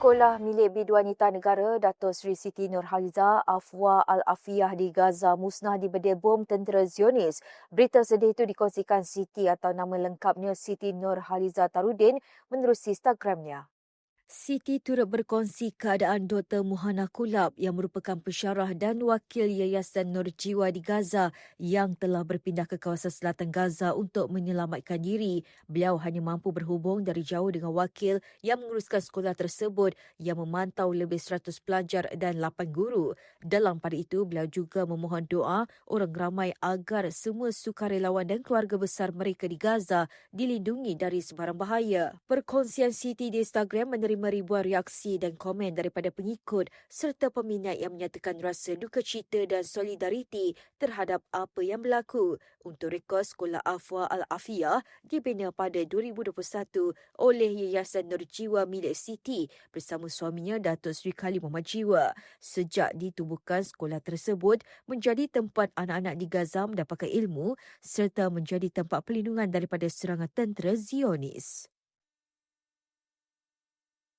Sekolah milik Bidu Wanita Negara Dato' Sri Siti Nurhaliza Afwa Al-Afiyah di Gaza musnah di bedil bom tentera Zionis. Berita sedih itu dikongsikan Siti atau nama lengkapnya Siti Nurhaliza Tarudin menerusi Instagramnya. Siti turut berkongsi keadaan Dr. Muhana Kulab yang merupakan pensyarah dan wakil Yayasan Nur Jiwa di Gaza yang telah berpindah ke kawasan selatan Gaza untuk menyelamatkan diri. Beliau hanya mampu berhubung dari jauh dengan wakil yang menguruskan sekolah tersebut yang memantau lebih 100 pelajar dan 8 guru. Dalam pada itu, beliau juga memohon doa orang ramai agar semua sukarelawan dan keluarga besar mereka di Gaza dilindungi dari sebarang bahaya. Perkongsian Siti di Instagram menerima ribuan reaksi dan komen daripada pengikut serta peminat yang menyatakan rasa duka cita dan solidariti terhadap apa yang berlaku. Untuk rekod Sekolah Afwa Al-Afiyah dibina pada 2021 oleh Yayasan Nur Jiwa milik Siti bersama suaminya Datuk Khalid Muhammad Jiwa. Sejak ditubuhkan sekolah tersebut menjadi tempat anak-anak di Gaza mendapatkan ilmu serta menjadi tempat pelindungan daripada serangan tentera Zionis.